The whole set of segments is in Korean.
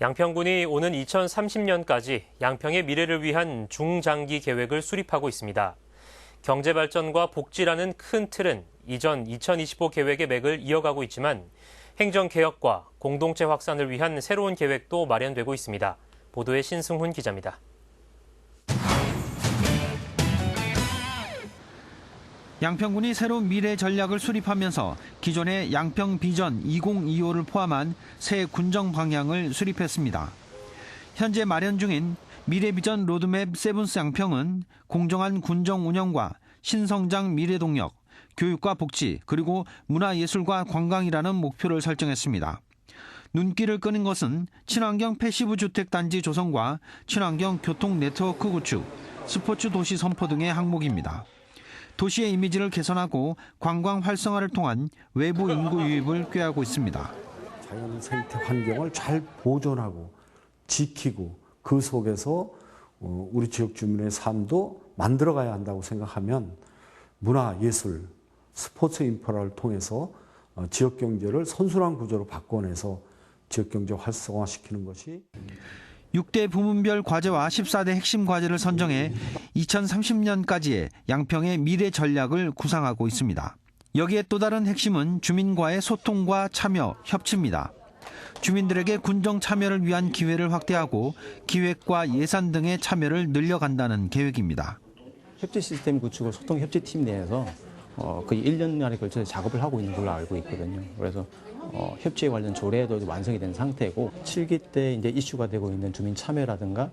양평군이 오는 2030년까지 양평의 미래를 위한 중장기 계획을 수립하고 있습니다. 경제 발전과 복지라는 큰 틀은 이전 2025 계획의 맥을 이어가고 있지만 행정 개혁과 공동체 확산을 위한 새로운 계획도 마련되고 있습니다. 보도에 신승훈 기자입니다. 양평군이 새로운 미래 전략을 수립하면서 기존의 양평 비전 2025를 포함한 새 군정 방향을 수립했습니다. 현재 마련 중인 미래 비전 로드맵 세븐스 양평은 공정한 군정 운영과 신성장 미래 동력, 교육과 복지, 그리고 문화예술과 관광이라는 목표를 설정했습니다. 눈길을 끄는 것은 친환경 패시브 주택 단지 조성과 친환경 교통 네트워크 구축, 스포츠 도시 선포 등의 항목입니다. 도시의 이미지를 개선하고 관광 활성화를 통한 외부 인구 유입을 꾀하고 있습니다. 자연 생태 환경을 잘 보존하고 지키고 그 속에서 어, 우리 지역 주민의 삶도 만들어가야 한다고 생각하면 문화, 예술, 스포츠 인프라를 통해서 어, 지역 경제를 선순환 구조로 바꿔내서 지역 경제 활성화시키는 것이 6대 부문별 과제와 14대 핵심 과제를 선정해 2030년까지의 양평의 미래 전략을 구상하고 있습니다. 여기에 또 다른 핵심은 주민과의 소통과 참여, 협치입니다. 주민들에게 군정 참여를 위한 기회를 확대하고 기획과 예산 등의 참여를 늘려간다는 계획입니다. 협치 시스템 구축을 소통 협치팀 내에서 어, 거의 1년간에 걸쳐서 작업을 하고 있는 걸로 알고 있거든요. 그래서 어, 협치에 관련 조례도 완성이 된 상태고 7기 때 이제 이슈가 되고 있는 주민 참여라든가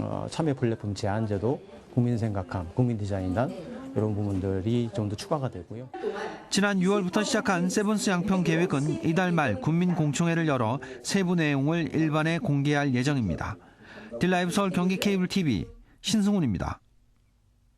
어, 참여 플랫폼 제안제도 국민 생각함, 국민 디자인단 이런 부분들이 좀 더 추가가 되고요. 지난 6월부터 시작한 세븐스 양평 계획은 이달 말 국민 공청회를 열어 세부 내용을 일반에 공개할 예정입니다. 딜라이브 서울 경기 케이블 TV 신승훈입니다.